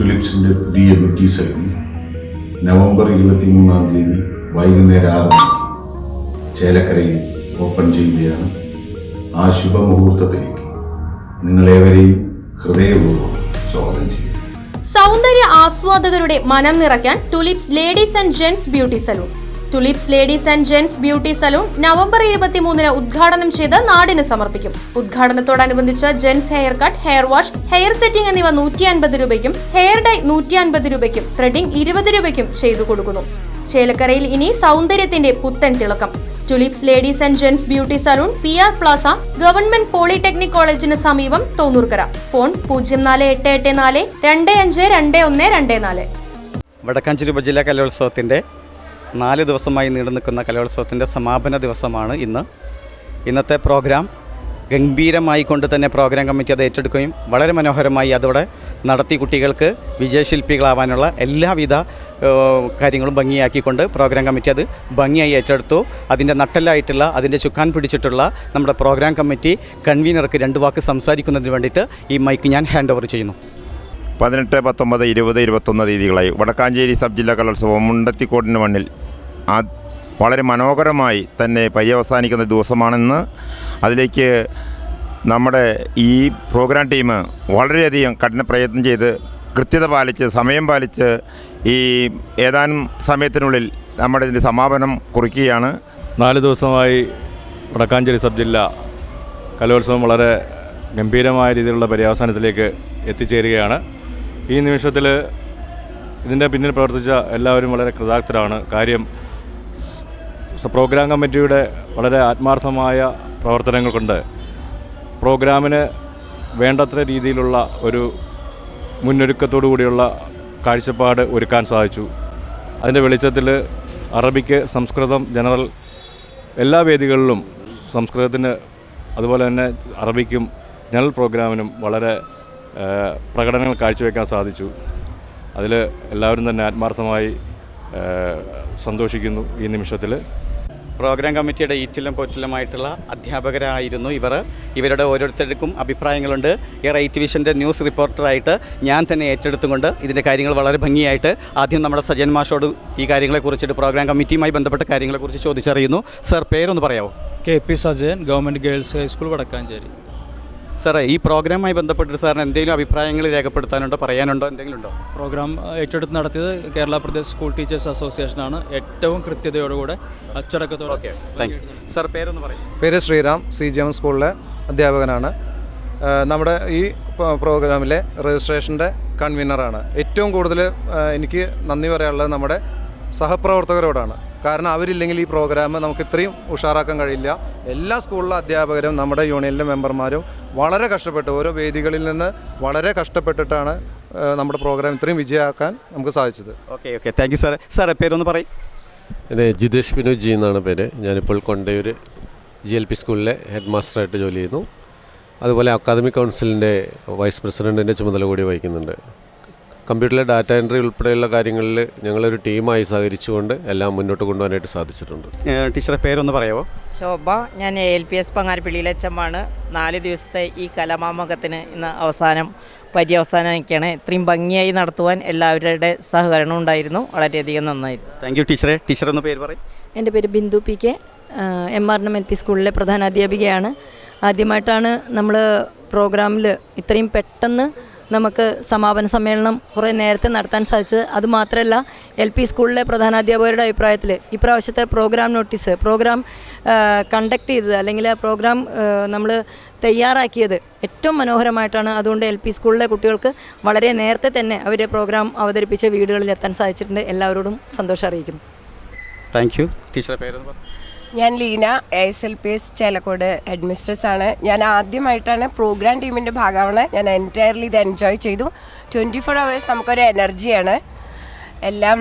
ടുലിപ്സിന്റെ പുതിയ T salon November ഇരുപത്തിമൂന്നാം തീയതി വൈകുന്നേരം ആറ് മണിക്ക് ചേലക്കരയിൽ ഓപ്പൺ ചെയ്യുകയാണ് ആ ശുഭമുഹൂർത്തത്തിലേക്ക്. നിങ്ങളേവരെയും ഹൃദയപൂർവം സ്വാഗതം ചെയ്യും സൗന്ദര്യ ആസ്വാദകരുടെ മനം നിറയ്ക്കാൻ Tulips ladies and gents beauty salon Tulips ladies and gents beauty salon November ഇരുപത്തിമൂന്നിന് ഉദ്ഘാടനം ചെയ്ത് നാടിന് സമർപ്പിക്കും. ഉദ്ഘാടനത്തോടനുബന്ധിച്ച് gents hair cut hair wash hair setting എന്നിവ നൂറ്റി അൻപത് രൂപയ്ക്കും ഹെയർ ഡൈ നൂറ്റി അൻപത് രൂപയ്ക്കും ത്രെഡിംഗ് ഇരുപത് രൂപയ്ക്കും ചെയ്തു കൊടുക്കുന്നു. ചേലക്കരയിൽ ഇനി സൗന്ദര്യത്തിന്റെ പുത്തൻ തിളക്കം. Tulips ladies and gents beauty salon P R plaza government polytechnic കോളേജിന് സമീപം തോന്നൂർക്കര. ഫോൺ പൂജ്യം നാല് എട്ട് എട്ട് നാല് രണ്ട് അഞ്ച് രണ്ട് ഒന്ന് രണ്ട് നാല്. വടക്കാഞ്ചേരി ഉപജില്ലാ കലോത്സവത്തിന്റെ നാല് ദിവസമായി നീണ്ടു നിൽക്കുന്ന കലോത്സവത്തിന്റെ സമാപന ദിവസമാണ് ഇന്ന്. ഇന്നത്തെ പ്രോഗ്രാം ഗംഭീരമായി കൊണ്ട് തന്നെ പ്രോഗ്രാം കമ്മിറ്റി അത് ഏറ്റെടുക്കുകയും വളരെ മനോഹരമായി അതോടെ നടത്തി കുട്ടികൾക്ക് വിജയശില്പികളാവാനുള്ള എല്ലാവിധ കാര്യങ്ങളും ഭംഗിയാക്കിക്കൊണ്ട് പ്രോഗ്രാം കമ്മിറ്റി അത് ഭംഗിയായി ഏറ്റെടുത്തു. അതിന്റെ നട്ടലായിട്ടുള്ള അതിന്റെ ചുക്കാൻ പിടിച്ചിട്ടുള്ള നമ്മുടെ പ്രോഗ്രാം കമ്മിറ്റി കൺവീനർക്ക് രണ്ട് വാക്ക് സംസാരിക്കുന്നതിന് വേണ്ടിയിട്ട് ഈ മൈക്ക് ഞാൻ ഹാൻഡ് ഓവർ ചെയ്യുന്നു. പതിനെട്ട് പത്തൊമ്പത് ഇരുപത് ഇരുപത്തൊന്ന് തീയതികളായി വടക്കാഞ്ചേരി സബ് ജില്ലാ കലോത്സവം മുണ്ടത്തിക്കോടിന് മണ്ണിൽ ആ വളരെ മനോഹരമായി തന്നെ പര്യവസാനിക്കുന്ന ദിവസമാണെന്ന് അതിലേക്ക് നമ്മുടെ ഈ പ്രോഗ്രാം ടീം വളരെയധികം കഠിന പ്രയത്നം ചെയ്ത് കൃത്യത പാലിച്ച് സമയം പാലിച്ച് ഈ ഏതാനും സമയത്തിനുള്ളിൽ നമ്മുടെ ഇതിന്റെ സമാപനം കുറിക്കുകയാണ്. നാല് ദിവസമായി വടക്കാഞ്ചേരി സബ് ജില്ല കലോത്സവം വളരെ ഗംഭീരമായ രീതിയിലുള്ള പര്യവസാനത്തിലേക്ക് എത്തിച്ചേരുകയാണ്. ഈ നിമിഷത്തിൽ ഇതിന്റെ പിന്നിൽ പ്രവർത്തിച്ച എല്ലാവരും വളരെ കൃതാർത്ഥരാണ് കാര്യം പ്രോഗ്രാം കമ്മിറ്റിയുടെ വളരെ ആത്മാർത്ഥമായ പ്രവർത്തനങ്ങൾ കൊണ്ട് പ്രോഗ്രാമിന് വേണ്ടത്ര രീതിയിലുള്ള ഒരു മുന്നൊരുക്കത്തോടു കൂടിയുള്ള കാഴ്ചപ്പാട് ഒരുക്കാൻ സാധിച്ചു. അതിന്റെ വെളിച്ചത്തിൽ അറബിക്ക് സംസ്കൃതം ജനറൽ എല്ലാ വേദികളിലും സംസ്കൃതത്തിന് അതുപോലെ തന്നെ അറബിക്കും ജനറൽ പ്രോഗ്രാമിനും വളരെ പ്രകടനങ്ങൾ കാഴ്ചവെക്കാൻ സാധിച്ചു. അതിൽ എല്ലാവരും തന്നെ ആത്മാർത്ഥമായി സന്തോഷിക്കുന്നു ഈ നിമിഷത്തിൽ പ്രോഗ്രാം കമ്മിറ്റിയുടെ ഈറ്റിലും പോറ്റിലുമായിട്ടുള്ള അധ്യാപകരായിരുന്നു ഇവർ. ഇവരുടെ ഓരോരുത്തർക്കും അഭിപ്രായങ്ങളുണ്ട്. ഈ റൈറ്റ് വിഷന്റെ ന്യൂസ് റിപ്പോർട്ടറായിട്ട് ഞാൻ തന്നെ ഏറ്റെടുത്തുകൊണ്ട് ഇതിന്റെ കാര്യങ്ങൾ വളരെ ഭംഗിയായിട്ട് ആദ്യം നമ്മുടെ സജൻ മാഷോട് ഈ കാര്യങ്ങളെക്കുറിച്ചിട്ട് പ്രോഗ്രാം കമ്മിറ്റിയുമായി ബന്ധപ്പെട്ട കാര്യങ്ങളെക്കുറിച്ച് ചോദിച്ചറിയുന്നു. സർ പേരൊന്ന് പറയാമോ K P Sajayan government girls high school Vadakkanchery. സാറേ ഈ പ്രോഗ്രാമുമായി ബന്ധപ്പെട്ടിട്ട് സാറിന് എന്തെങ്കിലും അഭിപ്രായങ്ങൾ രേഖപ്പെടുത്താനുണ്ടോ? പറയാനുണ്ടോ? എന്തെങ്കിലും ഉണ്ടോ? പ്രോഗ്രാം ഏറ്റെടുത്ത് നടത്തിയത് കേരള പ്രദേശ് സ്കൂൾ ടീച്ചേഴ്സ് അസോസിയേഷനാണ്. ഏറ്റവും കൃത്യതയോടുകൂടെ അച്ചടക്കത്തോടെ ഓക്കെ താങ്ക് യു സാർ പേരൊന്ന് പറയും. പേര് ശ്രീറാം സി ജി എം സ്കൂളിലെ അധ്യാപകനാണ്. നമ്മുടെ ഈ പ്രോഗ്രാമിലെ രജിസ്ട്രേഷന്റെ കൺവീനറാണ്. ഏറ്റവും കൂടുതൽ എനിക്ക് നന്ദി പറയാനുള്ളത് നമ്മുടെ സഹപ്രവർത്തകരോടാണ്. കാരണം അവരില്ലെങ്കിൽ ഈ പ്രോഗ്രാം നമുക്ക് ഇത്രയും ഉഷാറാക്കാൻ കഴിയില്ല. എല്ലാ സ്കൂളിലെ അധ്യാപകരും നമ്മുടെ യൂണിയനിലെ മെമ്പർമാരും വളരെ കഷ്ടപ്പെട്ട്. ഓരോ വേദികളിൽ നിന്ന് വളരെ കഷ്ടപ്പെട്ടിട്ടാണ് നമ്മുടെ പ്രോഗ്രാം ഇത്രയും വിജയമാക്കാൻ നമുക്ക് സാധിച്ചത്. ഓക്കെ ഓക്കെ താങ്ക് യു സാറേ സാറേ പേരൊന്ന് പറയും. എന്റെ ജിതേഷ് വിനോദ് ജി എന്നാണ് പേര്. ഞാനിപ്പോൾ കൊണ്ടയൂർ ജി എൽ പി സ്കൂളിലെ ഹെഡ് മാസ്റ്ററായിട്ട് ജോലി ചെയ്യുന്നു. അതുപോലെ അക്കാദമിക് കൗൺസിലിന്റെ വൈസ് പ്രസിഡന്റിന്റെ ചുമതല കൂടി വഹിക്കുന്നുണ്ട്. കമ്പ്യൂട്ടറിലെ ഡാറ്റ എൻട്രി ഉൾപ്പെടെയുള്ള കാര്യങ്ങളിൽ ഞങ്ങളൊരു ടീമായി സഹകരിച്ചുകൊണ്ട് എല്ലാം മുന്നോട്ട് കൊണ്ടുപോകാനായിട്ട് സാധിച്ചിട്ടുണ്ട്. ടീച്ചറെ പേരൊന്ന് പറയാമോ ശോഭ ഞാൻ എൽ പി എസ് പങ്ങാരപ്പള്ളിയിലെ അച്ഛമാണ് നാല് ദിവസത്തെ ഈ കലാമാമകത്തിന് ഇന്ന് അവസാനം പര്യവസാനമൊക്കെയാണ്. ഇത്രയും ഭംഗിയായി നടത്തുവാൻ എല്ലാവരുടെ സഹകരണം ഉണ്ടായിരുന്നു. വളരെയധികം നന്നായിരുന്നു. താങ്ക് യു ടീച്ചറെ. ടീച്ചർ ഒന്ന് പേര് പറയും. എന്റെ പേര് Bindu P K. M R M L P സ്കൂളിലെ പ്രധാന അധ്യാപികയാണ് ആദ്യമായിട്ടാണ് നമ്മൾ പ്രോഗ്രാമിൽ ഇത്രയും പെട്ടെന്ന് നമുക്ക് സമാപന സമ്മേളനം കുറേ നേരത്തെ നടത്താൻ സാധിച്ചത്. അതുമാത്രമല്ല എൽ പി സ്കൂളിലെ പ്രധാനാധ്യാപകരുടെ അഭിപ്രായത്തിൽ ഇപ്രാവശ്യത്തെ പ്രോഗ്രാം നോട്ടീസ് പ്രോഗ്രാം കണ്ടക്ട് ചെയ്തത് അല്ലെങ്കിൽ ആ പ്രോഗ്രാം നമ്മൾ തയ്യാറാക്കിയത് ഏറ്റവും മനോഹരമായിട്ടാണ്. അതുകൊണ്ട് എൽ പി സ്കൂളിലെ കുട്ടികൾക്ക് വളരെ നേരത്തെ തന്നെ അവരെ പ്രോഗ്രാം അവതരിപ്പിച്ച വീടുകളിൽ എത്താൻ സാധിച്ചിട്ടുണ്ട്. എല്ലാവരോടും സന്തോഷം അറിയിക്കുന്നു. താങ്ക് യു ടീച്ചറെ പേര് ഞാൻ Leena S L P S Chelakkode head mistress ആണ്. ഞാൻ ആദ്യമായിട്ടാണ് പ്രോഗ്രാം ടീമിന്റെ ഭാഗമാണ്. ഞാൻ എന്റയർലി ഇത് എൻജോയ് ചെയ്തു. ട്വന്റി ഫോർ അവേഴ്സ് നമുക്കൊരു എനർജിയാണ് എല്ലാം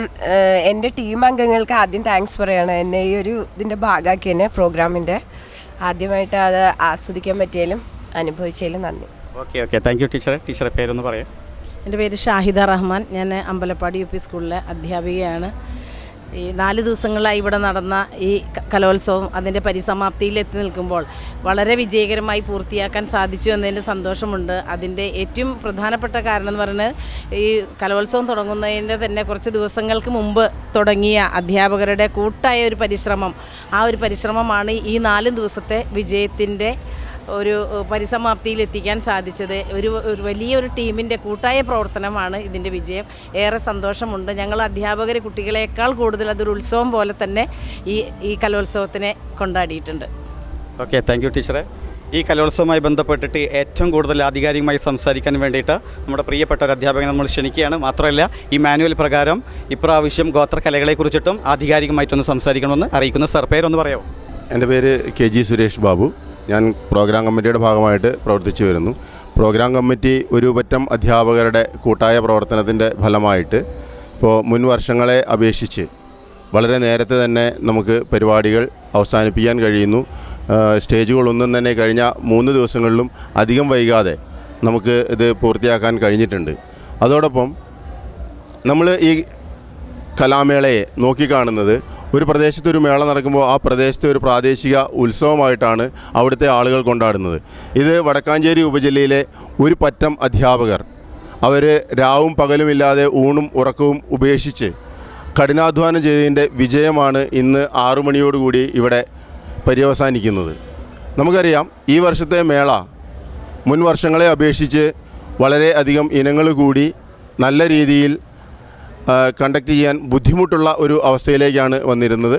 എന്റെ ടീം അംഗങ്ങൾക്ക് ആദ്യം താങ്ക്സ് പറയുകയാണ് എന്നെ ഈ ഒരു ഇതിന്റെ ഭാഗമാക്കിയതിന് പ്രോഗ്രാമിന്റെ ആദ്യമായിട്ട് അത് ആസ്വദിക്കാൻ പറ്റിയാലും അനുഭവിച്ചതിലും നന്ദി. Okay okay. താങ്ക് യു ടീച്ചറെ ടീച്ചറെ പേരൊന്ന് പറയാം. എന്റെ പേര് ഷാഹിദ റഹ്മാൻ. ഞാൻ അമ്പലപ്പാടി യു പി സ്കൂളിലെ അധ്യാപികയാണ്. ഈ നാല് ദിവസങ്ങളായി ഇവിടെ നടന്ന ഈ കലോത്സവം അതിന്റെ പരിസമാപ്തിയിൽ എത്തി നിൽക്കുമ്പോൾ വളരെ വിജയകരമായി പൂർത്തിയാക്കാൻ സാധിച്ചു എന്നതിന്റെ സന്തോഷമുണ്ട്. അതിന്റെ ഏറ്റവും പ്രധാനപ്പെട്ട കാരണം എന്ന് പറയുന്നത് ഈ കലോത്സവം തുടങ്ങുന്നതിന്റെ തന്നെ കുറച്ച് ദിവസങ്ങൾക്ക് മുമ്പ് തുടങ്ങിയ അധ്യാപകരുടെ കൂട്ടായ ഒരു പരിശ്രമം. ആ ഒരു പരിശ്രമമാണ് ഈ നാല് ദിവസത്തെ വിജയത്തിന്റെ ഒരു പരിസമാപ്തിയിൽ എത്തിക്കാൻ സാധിച്ചത്. ഒരു ഒരു വലിയൊരു ടീമിന്റെ കൂട്ടായ പ്രവർത്തനമാണ് ഇതിന്റെ വിജയം. ഏറെ സന്തോഷമുണ്ട്. ഞങ്ങൾ അധ്യാപകർ കുട്ടികളെക്കാൾ കൂടുതൽ അതൊരു ഉത്സവം പോലെ തന്നെ ഈ ഈ കലോത്സവത്തിനെ കൊണ്ടാടിയിട്ടുണ്ട്. ഓക്കെ താങ്ക് യു ടീച്ചറെ. ഈ കലോത്സവവുമായി ബന്ധപ്പെട്ടിട്ട് ഏറ്റവും കൂടുതൽ ആധികാരികമായി സംസാരിക്കാൻ വേണ്ടിയിട്ട് നമ്മുടെ പ്രിയപ്പെട്ട ഒരു അധ്യാപകനെ നമ്മൾ ക്ഷണിക്കുകയാണ്. മാത്രമല്ല ഈ മാനുവൽ പ്രകാരം ഇപ്രാവശ്യം ഗോത്ര കലകളെക്കുറിച്ചിട്ടും ആധികാരികമായിട്ടൊന്ന് സംസാരിക്കണമെന്ന് അറിയിക്കുന്ന. സർ പേരൊന്ന് പറയാമോ എന്റെ പേര് കെ ജി സുരേഷ് ബാബു. ഞാൻ പ്രോഗ്രാം കമ്മിറ്റിയുടെ ഭാഗമായിട്ട് പ്രവർത്തിച്ചു വരുന്നു. പ്രോഗ്രാം കമ്മിറ്റി ഒരു പറ്റം അധ്യാപകരുടെ കൂട്ടായ പ്രവർത്തനത്തിന്റെ ഫലമായിട്ട് ഇപ്പോൾ മുൻ വർഷങ്ങളെ അപേക്ഷിച്ച് വളരെ നേരത്തെ തന്നെ നമുക്ക് പരിപാടികൾ അവസാനിപ്പിക്കാൻ കഴിയുന്നു. സ്റ്റേജുകളൊന്നും തന്നെ കഴിഞ്ഞ മൂന്ന് ദിവസങ്ങളിലും അധികം വൈകാതെ നമുക്ക് ഇത് പൂർത്തിയാക്കാൻ കഴിഞ്ഞിട്ടുണ്ട്. അതോടൊപ്പം നമ്മൾ ഈ കലാമേളയെ നോക്കിക്കാണുന്നത് ഒരു പ്രദേശത്ത് ഒരു മേള നടക്കുമ്പോൾ ആ പ്രദേശത്തെ ഒരു പ്രാദേശിക ഉത്സവമായിട്ടാണ് അവിടുത്തെ ആളുകൾ കൊണ്ടാടുന്നത്. ഇത് വടക്കാഞ്ചേരി ഉപജില്ലയിലെ ഒരു പറ്റം അധ്യാപകർ അവർ രാവും പകലുമില്ലാതെ ഊണും ഉറക്കവും ഉപേക്ഷിച്ച് കഠിനാധ്വാനം ചെയ്തതിന്റെ വിജയമാണ് ഇന്ന് ആറു മണിയോടുകൂടി ഇവിടെ പര്യവസാനിക്കുന്നത്. നമുക്കറിയാം ഈ വർഷത്തെ മേള മുൻ വർഷങ്ങളെ അപേക്ഷിച്ച് വളരെയധികം ഇനങ്ങൾ കൂടി നല്ല രീതിയിൽ കണ്ടക്ട് ചെയ്യാൻ ബുദ്ധിമുട്ടുള്ള ഒരു അവസ്ഥയിലേക്കാണ് വന്നിരുന്നത്.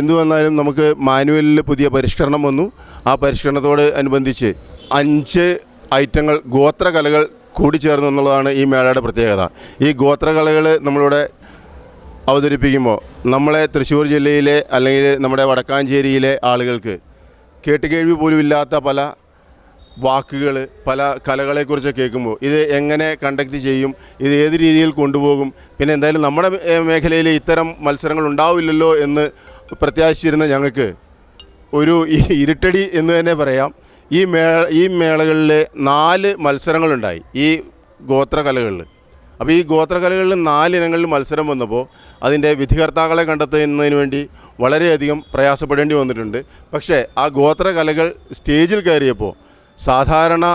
എന്തു വന്നാലും നമുക്ക് മാനുവലിൽ പുതിയ പരിഷ്കരണം വന്നു. ആ പരിഷ്കരണത്തോട് അനുബന്ധിച്ച് അഞ്ച് ഐറ്റങ്ങൾ ഗോത്രകലകൾ കൂടിച്ചേർന്നു എന്നുള്ളതാണ് ഈ മേളയുടെ പ്രത്യേകത. ഈ ഗോത്രകലകൾ നമ്മളിവിടെ അവതരിപ്പിക്കുമ്പോൾ നമ്മളെ തൃശ്ശൂർ ജില്ലയിലെ അല്ലെങ്കിൽ നമ്മുടെ വടക്കാഞ്ചേരിയിലെ ആളുകൾക്ക് കേട്ടുകേഴ്വി പോലും ഇല്ലാത്ത പല വാക്കുകൾ പല കലകളെക്കുറിച്ച് കേൾക്കുമ്പോൾ ഇത് എങ്ങനെ കണ്ടക്ട് ചെയ്യും ഇത് ഏത് രീതിയിൽ കൊണ്ടുപോകും പിന്നെ എന്തായാലും നമ്മുടെ മേഖലയിൽ ഇത്തരം മത്സരങ്ങൾ ഉണ്ടാവില്ലല്ലോ എന്ന് പ്രത്യാശിച്ചിരുന്ന ഞങ്ങൾക്ക് ഒരു ഇരുട്ടടി എന്ന് തന്നെ പറയാം. ഈ മേ ഈ മേളകളിലെ നാല് മത്സരങ്ങളുണ്ടായി ഈ ഗോത്രകലകളിൽ അപ്പോൾ ഈ ഗോത്രകലകളിൽ നാലിനങ്ങളിൽ മത്സരം വന്നപ്പോൾ അതിന്റെ വിധികർത്താക്കളെ കണ്ടെത്തുന്നതിന് വേണ്ടി വളരെയധികം പ്രയാസപ്പെടേണ്ടി വന്നിട്ടുണ്ട്. പക്ഷേ ആ ഗോത്രകലകൾ സ്റ്റേജിൽ കയറിയപ്പോൾ സാധാരണ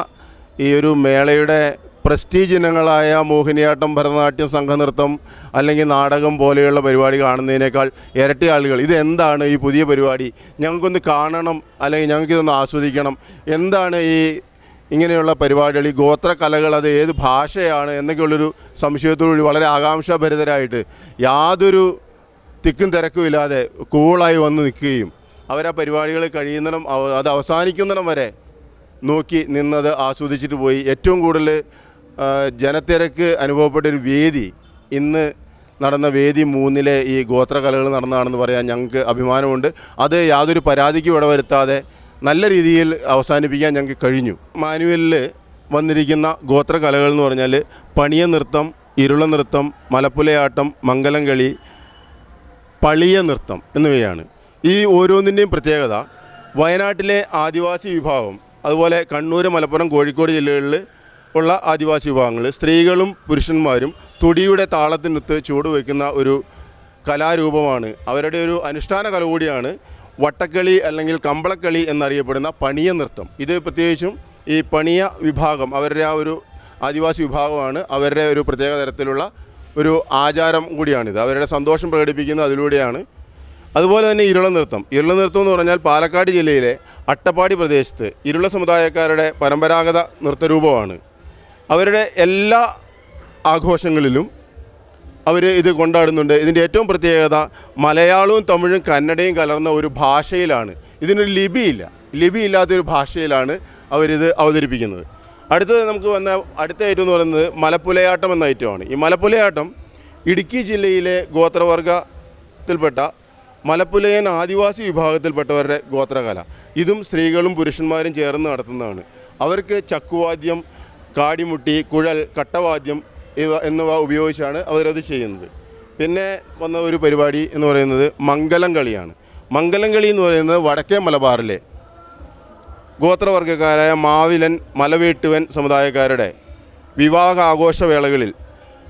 ഈ ഒരു മേളയുടെ പ്രസ്റ്റീജ് ഇനങ്ങളായ മോഹിനിയാട്ടം ഭരതനാട്യം സംഘനൃത്തം അല്ലെങ്കിൽ നാടകം പോലെയുള്ള പരിപാടി കാണുന്നതിനേക്കാൾ ഇരട്ടി ആളുകൾ. ഇതെന്താണ് ഈ പുതിയ പരിപാടി? ഞങ്ങൾക്കൊന്ന് കാണണം അല്ലെങ്കിൽ ഞങ്ങൾക്കിതൊന്ന് ആസ്വദിക്കണം. എന്താണ് ഈ ഇങ്ങനെയുള്ള പരിപാടികൾ? ഈ ഗോത്രകലകൾ അത് ഏത് ഭാഷയാണ് എന്നൊക്കെയുള്ളൊരു സംശയത്തോടുകൂടി വളരെ ആകാംക്ഷാഭരിതരായിട്ട് യാതൊരു തിക്കും തിരക്കും ഇല്ലാതെ കൂളായി വന്ന് നിൽക്കുകയും അവരാ പരിപാടികൾ കഴിയുന്നിടം അത് അവസാനിക്കുന്നിടം വരെ നോക്കി നിന്നത് ആസ്വദിച്ചിട്ട് പോയി. ഏറ്റവും കൂടുതൽ ജനത്തിരക്ക് അനുഭവപ്പെട്ട ഒരു വേദി ഇന്ന് നടന്ന വേദി മൂന്നിലെ ഈ ഗോത്രകലകൾ നടന്നതാണെന്ന് പറയാൻ ഞങ്ങൾക്ക് അഭിമാനമുണ്ട്. അത് യാതൊരു പരാതിക്കും ഇടവരുത്താതെ നല്ല രീതിയിൽ അവസാനിപ്പിക്കാൻ ഞങ്ങൾക്ക് കഴിഞ്ഞു. മാനുവലിൽ വന്നിരിക്കുന്ന ഗോത്രകലകൾ എന്ന് പറഞ്ഞാൽ പണിയ നൃത്തം ഇരുള നൃത്തം മലപ്പുലയാട്ടം മംഗലം കളി പളിയ നൃത്തം എന്നിവയാണ്. ഈ ഓരോന്നിന്റെയും പ്രത്യേകത വയനാട്ടിലെ ആദിവാസി വിഭാഗം അതുപോലെ കണ്ണൂർ മലപ്പുറം കോഴിക്കോട് ജില്ലകളിൽ ഉള്ള ആദിവാസി വിഭാഗങ്ങൾ സ്ത്രീകളും പുരുഷന്മാരും തുടിയുടെ താളത്തിനൊത്ത് ചുവടുവെക്കുന്ന ഒരു കലാരൂപമാണ്. അവരുടെ ഒരു അനുഷ്ഠാന കല കൂടിയാണ് വട്ടക്കളി അല്ലെങ്കിൽ കമ്പളക്കളി എന്നറിയപ്പെടുന്ന പണിയ നൃത്തം. ഇത് പ്രത്യേകിച്ചും ഈ പണിയ വിഭാഗം അവരുടെ ആ ഒരു ആദിവാസി വിഭാഗമാണ് അവരുടെ ഒരു പ്രത്യേക തരത്തിലുള്ള ഒരു ആചാരം കൂടിയാണിത്. അവരുടെ സന്തോഷം പ്രകടിപ്പിക്കുന്നത് അതിലൂടെയാണ്. അതുപോലെ തന്നെ ഇരുള നൃത്തം. ഇരുള നൃത്തം എന്ന് പറഞ്ഞാൽ പാലക്കാട് ജില്ലയിലെ അട്ടപ്പാടി പ്രദേശത്ത് ഇരുള സമുദായക്കാരുടെ പരമ്പരാഗത നൃത്തരൂപമാണ്. അവരുടെ എല്ലാ ആഘോഷങ്ങളിലും അവർ ഇത് കൊണ്ടാടുന്നുണ്ട്. ഇതിന്റെ ഏറ്റവും പ്രത്യേകത മലയാളവും തമിഴും കന്നഡയും കലർന്ന ഒരു ഭാഷയിലാണ്. ഇതിനൊരു ലിപിയില്ല. ലിപി ഇല്ലാത്തൊരു ഭാഷയിലാണ് അവരിത് അവതരിപ്പിക്കുന്നത്. അടുത്തത് നമുക്ക് വന്ന അടുത്ത ഐറ്റം എന്ന് പറയുന്നത് മലപ്പുലയാട്ടം എന്ന ഐറ്റമാണ് ഈ മലപ്പുലയാട്ടം ഇടുക്കി ജില്ലയിലെ ഗോത്രവർഗത്തിൽപ്പെട്ട മലപ്പുലയൻ ആദിവാസി വിഭാഗത്തിൽപ്പെട്ടവരുടെ ഗോത്രകല. ഇതും സ്ത്രീകളും പുരുഷന്മാരും ചേർന്ന് നടത്തുന്നതാണ്. അവർക്ക് ചക്കുവാദ്യം കാടിമുട്ടി കുഴൽ കട്ടവാദ്യം ഇവ എന്നിവ ഉപയോഗിച്ചാണ് അവരത് ചെയ്യുന്നത്. പിന്നെ വന്ന ഒരു പരിപാടി എന്ന് പറയുന്നത് മംഗലം കളിയാണ് മംഗലം കളി എന്ന് പറയുന്നത് വടക്കേ മലബാറിലെ ഗോത്രവർഗക്കാരായ മാവിലൻ മലവീട്ടുവൻ സമുദായക്കാരുടെ വിവാഹ ആഘോഷവേളകളിൽ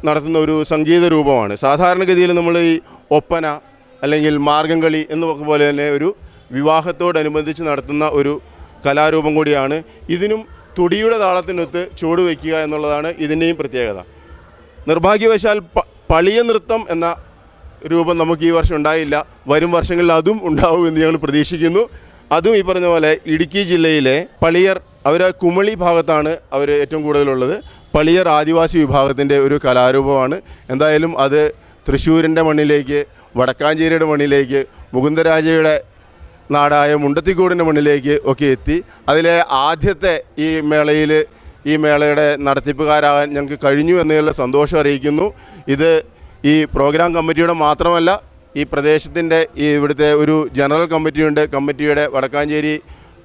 നടത്തുന്ന ഒരു സംഗീത രൂപമാണ് സാധാരണഗതിയിൽ നമ്മൾ ഈ ഒപ്പന അല്ലെങ്കിൽ മാർഗം കളി എന്നൊക്കെ പോലെ തന്നെ ഒരു വിവാഹത്തോടനുബന്ധിച്ച് നടത്തുന്ന ഒരു കലാരൂപം കൂടിയാണ്. ഇതിനും തുടിയുടെ താളത്തിനൊത്ത് ചുവട് വയ്ക്കുക എന്നുള്ളതാണ് ഇതിന്റെയും പ്രത്യേകത. നിർഭാഗ്യവശാൽ പളിയ നൃത്തം എന്ന രൂപം നമുക്ക് ഈ വർഷം ഉണ്ടായില്ല. വരും വർഷങ്ങളിൽ അതും ഉണ്ടാവുമെന്ന് ഞങ്ങൾ പ്രതീക്ഷിക്കുന്നു. അതും ഈ പറഞ്ഞ പോലെ ഇടുക്കി ജില്ലയിലെ പളിയർ അവർ കുമളി ഭാഗത്താണ് അവർ ഏറ്റവും കൂടുതലുള്ളത്. പളിയർ ആദിവാസി വിഭാഗത്തിന്റെ ഒരു കലാരൂപമാണ്. എന്തായാലും അത് തൃശ്ശൂരിന്റെ മണ്ണിലേക്ക് വടക്കാഞ്ചേരിയുടെ മണ്ണിലേക്ക് മുകുന്ദരാജയുടെ നാടായ മുണ്ടത്തിക്കൂടിന്റെ മണ്ണിലേക്ക് ഒക്കെ എത്തി. അതിലെ ആദ്യത്തെ ഈ മേളയിൽ ഈ മേളയുടെ നടത്തിപ്പുകാരാകാൻ ഞങ്ങൾക്ക് കഴിഞ്ഞു എന്നുള്ള സന്തോഷം അറിയിക്കുന്നു. ഇത് ഈ പ്രോഗ്രാം കമ്മിറ്റിയുടെ മാത്രമല്ല ഈ പ്രദേശത്തിന്റെ ഈ ഇവിടുത്തെ ഒരു ജനറൽ കമ്മിറ്റിയുണ്ട്. കമ്മിറ്റിയുടെ വടക്കാഞ്ചേരി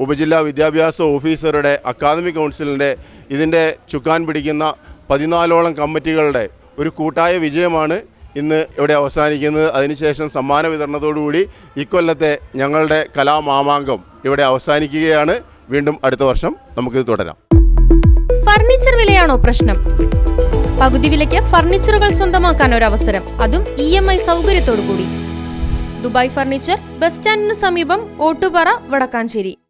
ഉപജില്ലാ വിദ്യാഭ്യാസ ഓഫീസറുടെ അക്കാദമിക് കൗൺസിലിന്റെ ഇതിന്റെ ചുക്കാൻ പിടിക്കുന്ന പതിനാലോളം കമ്മിറ്റികളുടെ ഒരു കൂട്ടായ വിജയമാണ് ഇന്ന് ഇവിടെ അവസാനിക്കുന്നത്. അതിനുശേഷം സമ്മാന വിതരണത്തോടുകൂടി ഇക്കൊല്ലത്തെ ഞങ്ങളുടെ കലാമാമാങ്കം ഇവിടെ അവസാനിക്കുകയാണ്. വീണ്ടും അടുത്ത വർഷം നമുക്കിത് തുടരാം. ഫർണിച്ചർ വിലയാണോ പ്രശ്നം? പകുതി വിലയ്ക്ക് ഫർണിച്ചറുകൾ സ്വന്തമാക്കാൻ ഒരു അവസരം അതും ഇ എം ഐ സൗകര്യത്തോടു കൂടി ദുബായ് ഫർണിച്ചർ ബസ് സ്റ്റാൻഡിന് സമീപം ഓട്ടുപാറ വടക്കാഞ്ചേരി.